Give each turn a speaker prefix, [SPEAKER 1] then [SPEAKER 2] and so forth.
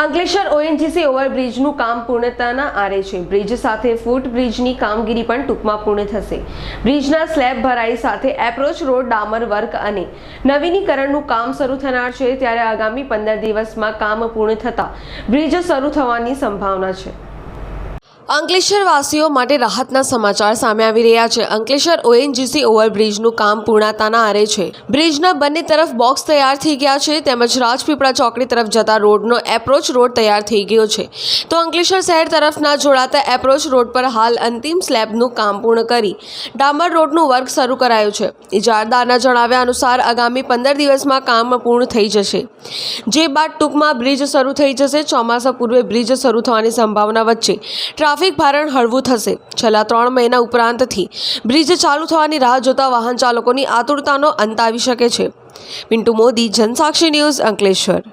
[SPEAKER 1] Ankleshwar ONGC ઓવરબ્રિજનું કામ પૂર્ણતાના આરે છે. બ્રિજ સાથે ફૂટ બ્રિજની કામગીરી પણ ટૂંકમાં પૂર્ણ થશે. બ્રિજના સ્લેબ ભરાઈ સાથે એપ્રોચ રોડ ડામર વર્ક અને નવીનીકરણનું કામ શરૂ થનાર છે. ત્યારે આગામી પંદર દિવસમાં કામ પૂર્ણ થતાં બ્રિજ શરૂ થવાની સંભાવના છે. અંકલેશ્વર વાસીઓ માટે રાહતના સમાચાર સામે આવી રહ્યા છે. અંકલેશ્વર ઓએનજીસી ઓવરબ્રિજનું કામ પૂર્ણતાના આરે છે. બ્રિજના બંને તરફ બોક્સ તૈયાર થઈ ગયા છે, તેમજ રાજપીપળા ચોકડી તરફ જતા રોડનો એપ્રોચ રોડ તૈયાર થઈ ગયો છે. તો અંકલેશ્વર શહેર તરફના જોડાતા એપ્રોચ રોડ પર હાલ અંતિમ સ્લેબનું કામ પૂર્ણ કરી ડામર રોડનું વર્ક શરૂ કરાયું છે. ઇજારદારના જણાવ્યા અનુસાર આગામી પંદર દિવસમાં કામ પૂર્ણ થઈ જશે. જે બાદ ટૂંકમાં બ્રિજ શરૂ થઈ જશે, ચોમાસા પૂર્વે બ્રિજ શરૂ થવાની સંભાવના વચ્ચે. ટ્રાફિક ભારણ હળવું થશે. છેલ્લા ત્રણ મહિના ઉપરાંતથી બ્રિજ ચાલુ થવાની રાહ જોતા વાહન ચાલકોની આતુરતાનો અંત આવી શકે છે. પિન્ટુ મોદી, જનસાક્ષી ન્યૂઝ અંકલેશ્વર.